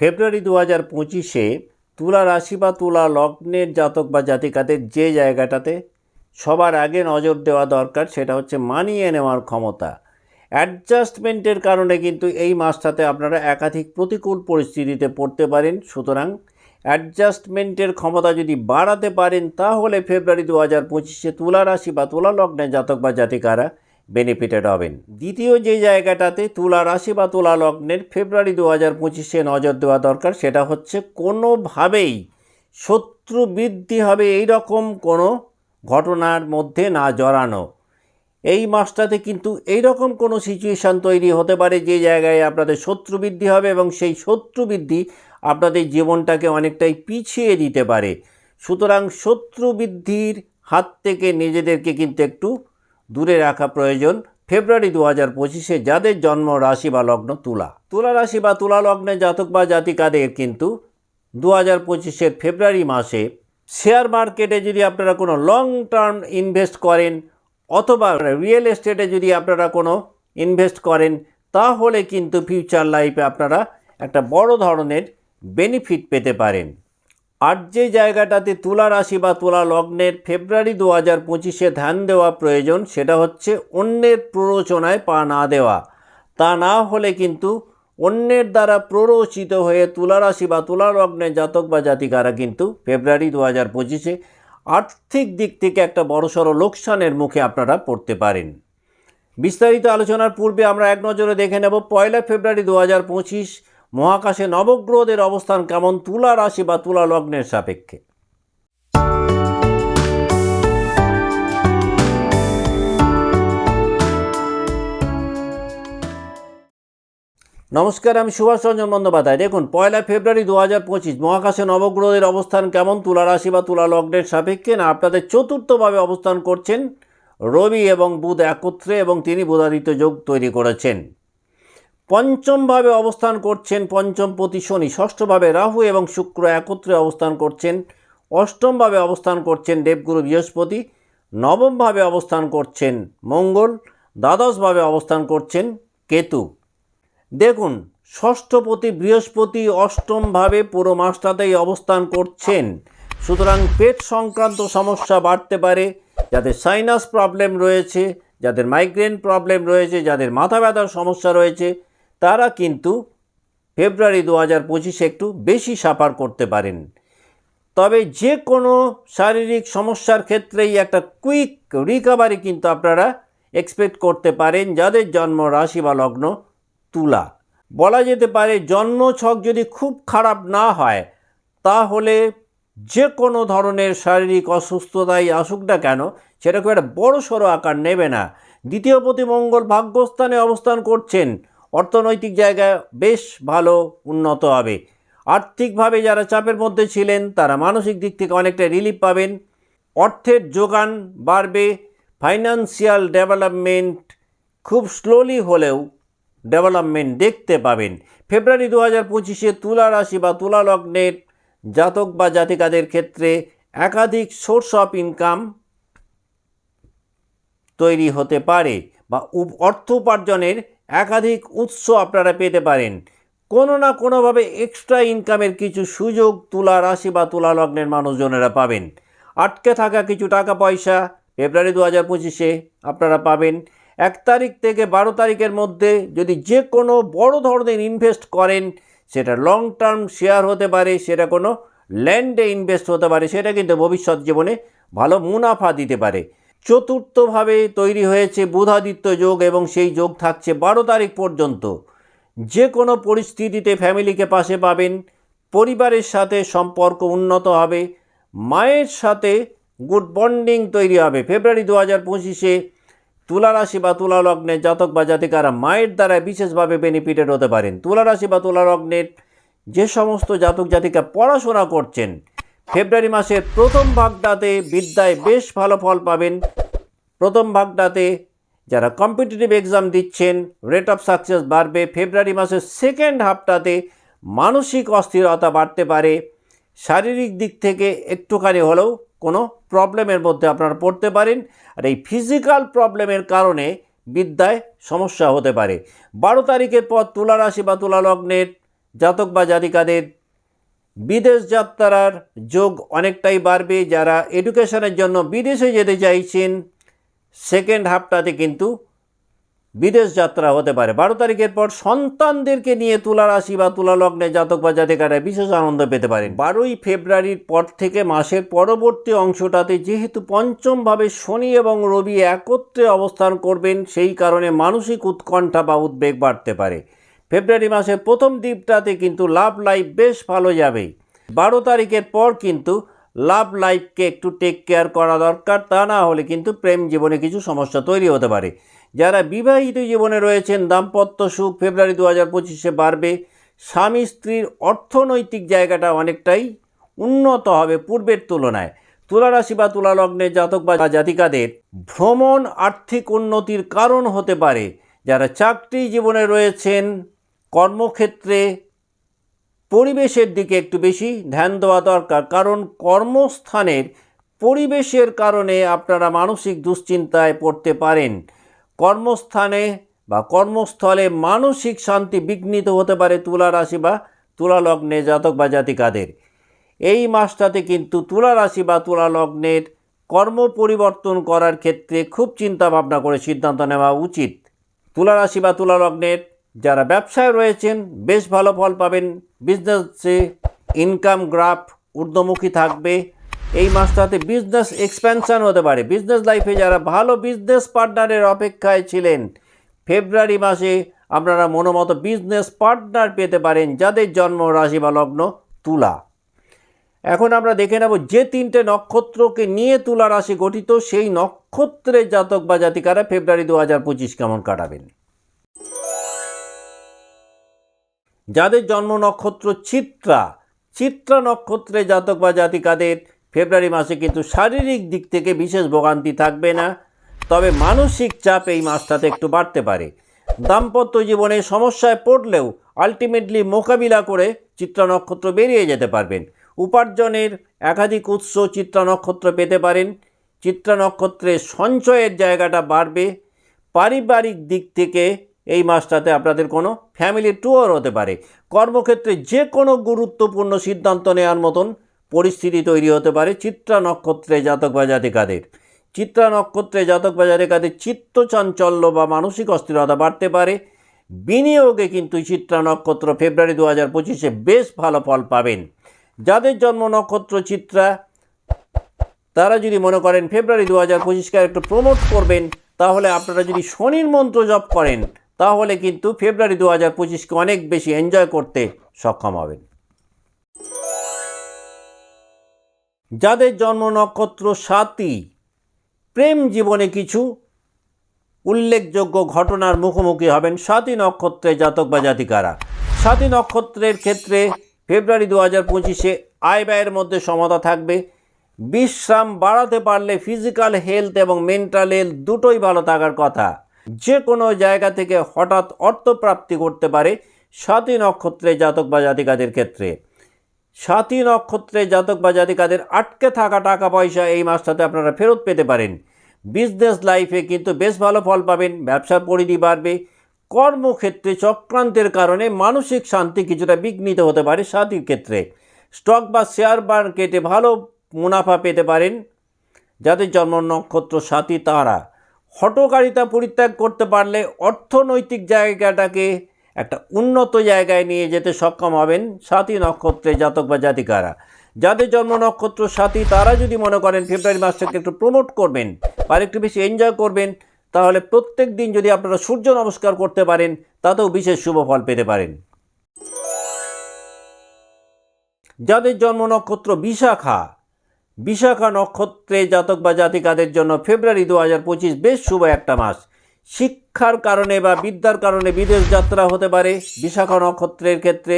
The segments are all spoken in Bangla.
ফেব্রুয়ারি দু হাজার পঁচিশে তুলা রাশি বা তুলা লগ্নের জাতক বা জাতিকাদের যে জায়গাটাতে সবার আগে নজর দেওয়া দরকার সেটা হচ্ছে মানিয়ে নেওয়ার ক্ষমতা। অ্যাডজাস্টমেন্টের কারণে কিন্তু এই মাসটাতে আপনারা একাধিক প্রতিকূল পরিস্থিতিতে পড়তে পারেন। সুতরাং অ্যাডজাস্টমেন্টের ক্ষমতা যদি বাড়াতে পারেন, তাহলে ফেব্রুয়ারি দু হাজার পঁচিশে তুলা রাশি বা তুলা লগ্নের জাতক বা জাতিকারা বেনিফিটেড হবেন। দ্বিতীয় যে জায়গাটাতে তুলা রাশি বা তুলা লগ্নের ফেব্রুয়ারি দু হাজার পঁচিশে নজর দেওয়া দরকার, সেটা হচ্ছে কোনোভাবেই শত্রু বৃদ্ধি হবে এই রকম কোনো ঘটনার মধ্যে না জড়ানো। এই মাসটাতে কিন্তু এই রকম কোনো সিচুয়েশান তৈরি হতে পারে যে জায়গায় আপনাদের শত্রু বৃদ্ধি হবে এবং সেই শত্রু বৃদ্ধি আপনাদের জীবনটাকে অনেকটাই পিছিয়ে দিতে পারে। সুতরাং শত্রু বৃদ্ধির হাত থেকে নিজেদেরকে কিন্তু একটু দূরে রাখা প্রয়োজন। ফেব্রুয়ারি দু হাজার পঁচিশে যাদের জন্ম রাশি বা লগ্ন তুলা। তুলা রাশি বা তুলা লগ্নে জাতক বা জাতিকাদের কিন্তু দু হাজার পঁচিশের ফেব্রুয়ারি মাসে শেয়ার মার্কেটে যদি আপনারা কোনো লং টার্ম ইনভেস্ট করেন অথবা রিয়েল এস্টেটে যদি আপনারা কোনো ইনভেস্ট করেন, তাহলে কিন্তু ফিউচার লাইফে আপনারা একটা বড় ধরনের বেনিফিট পেতে পারেন। আর যে জায়গাটাতে তুলা রাশি বা তুলা লগ্নের ফেব্রুয়ারি দু হাজার পঁচিশে ধ্যান দেওয়া প্রয়োজন, সেটা হচ্ছে অন্যের প্ররোচনায় পা না দেওয়া। তা না হলে কিন্তু অন্যের দ্বারা প্ররোচিত হয়ে তুলা রাশি বা তুলা লগ্নের জাতক বা জাতিকারা কিন্তু ফেব্রুয়ারি দু হাজার পঁচিশে আর্থিক দিক থেকে একটা বড়সড় লোকসানের মুখে আপনারা পড়তে পারেন। বিস্তারিত আলোচনার পূর্বে আমরা এক নজরে দেখে নেব, পয়লা ফেব্রুয়ারি দু হাজার পঁচিশ মহাকাশে নবগ্রহদের অবস্থান কেমন? তুলা রাশি বা তুলা লগ্নের সাপেক্ষে। নমস্কার, আমি সুভাষ রঞ্জন বন্দ্যোপাধ্যায়। দেখুন, পয়লা ফেব্রুয়ারি দু হাজার পঁচিশ, মহাকাশে নবগ্রহের অবস্থান কেমন? তুলা রাশি বা তুলা লগ্নের সাপেক্ষে। না, আপনাদের চতুর্থভাবে অবস্থান করছেন রবি এবং বুধ একত্রে এবং তিনি বুধাদিত্য যোগ তৈরি করেছেন। পঞ্চমভাবে অবস্থান করছেন পঞ্চমপতি শনি, ষষ্ঠভাবে রাহু এবং শুক্র একত্রে অবস্থান করছেন, অষ্টমভাবে অবস্থান করছেন দেবগুরু বৃহস্পতি, নবমভাবে অবস্থান করছেন মঙ্গল, দ্বাদশভাবে অবস্থান করছেন কেতু। দেখুন, ষষ্ঠপতি বৃহস্পতি অষ্টমভাবে পুরো মাসটাতেই অবস্থান করছেন। সুতরাং পেট সংক্রান্ত সমস্যা বাড়তে পারে, যাদের সাইনাস প্রবলেম রয়েছে, যাদের মাইগ্রেন প্রবলেম রয়েছে, যাদের মাথা ব্যথার সমস্যা রয়েছে তারা কিন্তু ফেব্রুয়ারি দু হাজার পঁচিশে একটু বেশি সাফার করতে পারেন। তবে যে কোনো শারীরিক সমস্যার ক্ষেত্রেই একটা কুইক রিকভারি কিন্তু আপনারা এক্সপেক্ট করতে পারেন, যাদের জন্ম রাশি বা লগ্ন তুলা। বলা যেতে পারে, জন্ম ছক যদি খুব খারাপ না হয়, তাহলে যে কোনো ধরনের শারীরিক অসুস্থতাই আসুক না কেন সেটা খুব একটা বড় সড়ো আকার নেবে না। দ্বিতীয় প্রতি মঙ্গল ভাগ্যস্থানে অবস্থান করছেন অর্থনৈতিক জায়গায় বেশ ভালো উন্নত হবে। আর্থিকভাবে যারা চাপের মধ্যে ছিলেন, তারা মানসিক দিক থেকে অনেকটা রিলিফ পাবেন। অর্থের যোগান বাড়বে ফাইন্যান্সিয়াল ডেভেলপমেন্ট খুব স্লোলি হলেও ডেভেলপমেন্ট দেখতে পাবেন। ফেব্রুয়ারি দু হাজার পঁচিশে তুলা রাশি বা তুলা লগ্নের জাতক বা জাতিকাদের ক্ষেত্রে একাধিক সোর্স অফ ইনকাম তৈরি হতে পারে বা অর্থ উপার্জনের একাধিক উৎস আপনারা পেতে পারেন। কোনো না কোনোভাবে এক্সট্রা ইনকামের কিছু সুযোগ তুলা রাশি বা তুলা লগ্নের মানুষজনেরা পাবেন। আটকে থাকা কিছু টাকা পয়সা ফেব্রুয়ারি দু হাজার পঁচিশে আপনারা পাবেন। এক তারিখ থেকে বারো তারিখের মধ্যে যদি যে কোনো বড় ধরনের ইনভেস্ট করেন, সেটা লং টার্ম শেয়ার হতে পারে, সেটা কোনো ল্যান্ডে ইনভেস্ট হতে পারে, সেটা কিন্তু ভবিষ্যৎ জীবনে ভালো মুনাফা দিতে পারে। চতুর্থভাবে তৈরি হয়েছে বুধাদিত্য যোগ এবং সেই যোগ থাকছে বারো তারিখ পর্যন্ত। যে কোনো পরিস্থিতিতে ফ্যামিলিকে পাশে পাবেন, পরিবারের সাথে সম্পর্ক উন্নত হবে, মায়ের সাথে গুড বন্ডিং তৈরি হবে। ফেব্রুয়ারি দু হাজার পঁচিশে তুলারাশি বা তুলা লগ্নের জাতক বা জাতিকারা মায়ের দ্বারা বিশেষভাবে বেনিফিটেড হতে পারেন। তুলা রাশি বা তুলা লগ্নের যে সমস্ত জাতক জাতিকা পড়াশোনা করছেন ফেব্রুয়ারি মাসের প্রথম ভাগটাতে বিদ্যায় বেশ ভালো ফল পাবেন। প্রথম ভাগটাতে যারা কম্পিটিটিভ এক্সাম দিচ্ছেন রেট অফ সাকসেস বাড়বে। ফেব্রুয়ারি মাসের সেকেন্ড হাফটাতে মানসিক অস্থিরতা বাড়তে পারে। শারীরিক দিক থেকে একটুখানি হলেও কোনো প্রবলেমের মধ্যে আপনারা পড়তে পারেন। আর এই ফিজিক্যাল প্রবলেমের কারণে বিদ্যায় সমস্যা হতে পারে। বারো তারিখের পর তুলা রাশি বা তুলা লগ্নের জাতক বা জাতিকাদের বিদেশ যাত্রার যোগ অনেকটাই বাড়বে। যারা এডুকেশনের জন্য বিদেশে যেতে চাইছেন সেকেন্ড হাফটাতে কিন্তু বিদেশ যাত্রা হতে পারে। বারো তারিখের পর সন্তানদেরকে নিয়ে তুলা রাশি বা তুলা লগ্নে জাতক বা জাতিকারা বিশেষ আনন্দ পেতে পারেন। বারোই ফেব্রুয়ারির পর থেকে মাসের পরবর্তী অংশটাতে যেহেতু পঞ্চমভাবে শনি এবং রবি একত্রে অবস্থান করবেন, সেই কারণে মানসিক উৎকণ্ঠা বা উদ্বেগ বাড়তে পারে। ফেব্রুয়ারি মাসের প্রথম দ্বীপটাতে কিন্তু লাভ লাইফ বেশ ভালো যাবে। বারো তারিখের পর কিন্তু লাভ লাইফকে একটু টেক কেয়ার করা দরকার, তা না হলে কিন্তু প্রেম জীবনে কিছু সমস্যা তৈরি হতে পারে। যারা বিবাহিত জীবনে রয়েছেন, দাম্পত্য সুখ ফেব্রুয়ারি দু হাজার পঁচিশে বাড়বে। স্বামী স্ত্রীর অর্থনৈতিক জায়গাটা অনেকটাই উন্নত হবে পূর্বের তুলনায়। তুলা রাশি বা তুলা লগ্নের জাতক বা জাতিকাদের ভ্রমণ আর্থিক উন্নতির কারণ হতে পারে। যারা চাকরি জীবনে রয়েছেন কর্মক্ষেত্রে পরিবেশের দিকে একটু বেশি ধ্যান দেওয়া দরকার। কারণ কর্মস্থানের পরিবেশের কারণে আপনারা মানসিক দুশ্চিন্তায় পড়তে পারেন। কর্মস্থানে বা কর্মস্থলে মানসিক শান্তি বিঘ্নিত হতে পারে তুলা রাশি বা তুলা লগ্নে জাতক বা জাতিকাদের। এই মাসটাতে কিন্তু তুলা রাশি বা তুলা লগ্নের কর্ম পরিবর্তন করার ক্ষেত্রে খুব চিন্তা ভাবনা করে সিদ্ধান্ত নেওয়া উচিত। তুলা রাশি বা তুলা লগ্নের যারা ব্যবসায় রয়েছেন, বেশ ভালো ফল পাবেন। বিজনেসে ইনকাম গ্রাফ ঊর্ধ্বমুখী থাকবে। এই মাসটাতে বিজনেস এক্সপ্যানশন হতে পারে। বিজনেস লাইফে যারা ভালো বিজনেস পার্টনারের অপেক্ষায় ছিলেন ফেব্রুয়ারি মাসে আপনারা মনোমতো বিজনেস পার্টনার পেতে পারেন, যাদের জন্ম রাশি বা লগ্ন তুলা। এখন আমরা দেখে নেব যে তিনটে নক্ষত্রকে নিয়ে তুলা রাশি গঠিত। সেই নক্ষত্রের জাতক বা জাতিকারা ফেব্রুয়ারি দু হাজার পঁচিশ কেমন কাটাবেন? যাদের জন্ম নক্ষত্র চিত্রা চিত্রা নক্ষত্রে জাতক বা জাতিকাদের, ফেব্রুয়ারি মাসে কিন্তু শারীরিক দিক থেকে বিশেষ ভোগান্তি থাকবে না। তবে মানসিক চাপ এই মাসটাতে একটু বাড়তে পারে। দাম্পত্য জীবনে সমস্যায় পড়লেও আলটিমেটলি মোকাবিলা করে চিত্রা নক্ষত্র বেরিয়ে যেতে পারবেন। উপার্জনের একাধিক উৎস চিত্রা নক্ষত্র পেতে পারেন। চিত্রা নক্ষত্রে সঞ্চয়ের জায়গাটা বাড়বে। পারিবারিক দিক থেকে এই মাসটাতে আপনাদের কোনো ফ্যামিলি ট্যুর হতে পারে। কর্মক্ষেত্রে যে কোনো গুরুত্বপূর্ণ সিদ্ধান্ত নেওয়ার মতন পরিস্থিতি তৈরি হতে পারে চিত্রা নক্ষত্রে জাতক বা জাতিকাদের। চিত্রা নক্ষত্রে জাতক বা জাতিকাদের চিত্ত চাঞ্চল্য বা মানসিক অস্থিরতা বাড়তে পারে। বিনিয়োগে কিন্তু চিত্রা নক্ষত্র ফেব্রুয়ারি দু হাজার পঁচিশে বেশ ভালো ফল পাবেন। যাদের জন্ম নক্ষত্র চিত্রা, তারা যদি মনে করেন ফেব্রুয়ারি দু হাজার পঁচিশকে একটু প্রমোট করবেন, তাহলে আপনারা যদি শনির মন্ত্র জপ করেন তাহলে কিন্তু ফেব্রুয়ারি দু হাজার পঁচিশকে অনেক বেশি এনজয় করতে সক্ষম হবেন। যাদের জন্ম নক্ষত্র সাতই, প্রেম জীবনে কিছু উল্লেখযোগ্য ঘটনার মুখোমুখি হবেন সাতই নক্ষত্রে জাতক বা জাতিকারা। সাতই নক্ষত্রের ক্ষেত্রে ফেব্রুয়ারি দু হাজার পঁচিশে আয় ব্যয়ের মধ্যে সমতা থাকবে। বিশ্রাম বাড়াতে পারলে ফিজিক্যাল হেলথ এবং মেন্টাল হেলথ দুটোই ভালো থাকার কথা। যে কোনো জায়গা থেকে হঠাৎ অর্থপ্রাপ্তি করতে পারে সাতই নক্ষত্রে জাতক বা জাতিকাদের ক্ষেত্রে। সাতই নক্ষত্রে জাতক বা জাতিকাদের আটকে থাকা টাকা পয়সা এই মাসটাতে আপনারা ফেরত পেতে পারেন। বিজনেস লাইফে কিন্তু বেশ ভালো ফল পাবেন, ব্যবসার পরিধি বাড়বে, কর্মক্ষেত্রে চক্রান্তের কারণে মানসিক শান্তি কিছুটা বিঘ্নিত হতে পারে সাথীর ক্ষেত্রে। স্টক বা শেয়ার মার্কেটে ভালো মুনাফা পেতে পারেন। যাদের জন্ম নক্ষত্র সাথী তারা। হটকারিতা পরিত্যাগ করতে পারলে অর্থনৈতিক জায়গাটাকে একটা উন্নত জায়গায় নিয়ে যেতে সক্ষম হবেন সাথী নক্ষত্রে জাতক বা জাতিকারা। যাদের জন্ম নক্ষত্র সাথী তারা যদি মনে করেন ফেব্রুয়ারি মাসটাকে একটু প্রমোট করবেন, আর একটু বেশি এনজয় করবেন, তাহলে প্রত্যেক দিন যদি আপনারা সূর্য নমস্কার করতে পারেন, তাতেও বিশেষ শুভ ফল পেতে পারেন। যাদের জন্ম নক্ষত্র বিশাখা বিশাখা নক্ষত্রে জাতক বা জাতিকাদের জন্য ফেব্রুয়ারি দু হাজার পঁচিশ বেশ শুভ একটা মাস। শিক্ষার কারণে বা বিদ্যার কারণে বিদেশ যাত্রা হতে পারে। বিশাখা নক্ষত্রের ক্ষেত্রে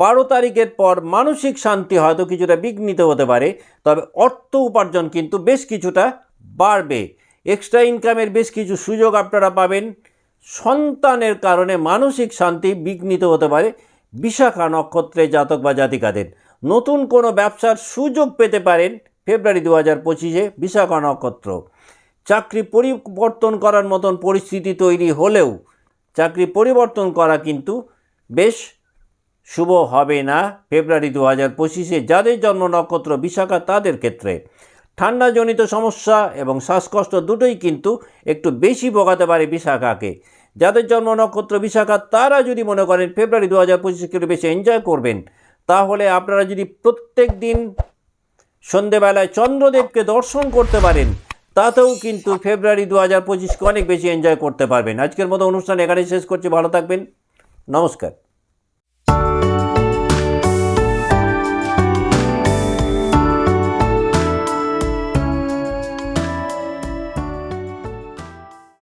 বারো তারিখের পর মানসিক শান্তি হয়তো কিছুটা বিঘ্নিত হতে পারে, তবে অর্থ উপার্জন কিন্তু বেশ কিছুটা বাড়বে। এক্সট্রা ইনকামের বেশ কিছু সুযোগ আপনারা পাবেন। সন্তানের কারণে মানসিক শান্তি বিঘ্নিত হতে পারে বিশাখা নক্ষত্রে জাতক বা জাতিকাদের। নতুন কোনো ব্যবসার সুযোগ পেতে পারেন ফেব্রুয়ারি দু হাজার পঁচিশে বিশাখা নক্ষত্র। চাকরি পরিবর্তন করার মতন পরিস্থিতি তৈরি হলেও চাকরি পরিবর্তন করা কিন্তু বেশ শুভ হবে না ফেব্রুয়ারি দু হাজার পঁচিশে যাদের জন্ম নক্ষত্র বিশাখা তাদের ক্ষেত্রে। ঠান্ডাজনিত সমস্যা এবং শ্বাসকষ্ট দুটোই কিন্তু একটু বেশি ভোগাতে পারে বিশাখাকে। যাদের জন্ম নক্ষত্র বিশাখা তারা যদি মনে করেন ফেব্রুয়ারি দু হাজার পঁচিশে একটু বেশি এনজয় করবেন তাহলে আপনারা যদি প্রত্যেক দিন সন্ধেবেলায় চন্দ্রদেবকে দর্শন করতে পারেন, তাতেও কিন্তু ফেব্রুয়ারি দু হাজার পঁচিশকে অনেক বেশি এনজয় করতে পারবেন। আজকের মতো অনুষ্ঠান এখানে শেষ করছি। ভালো থাকবেন। নমস্কার।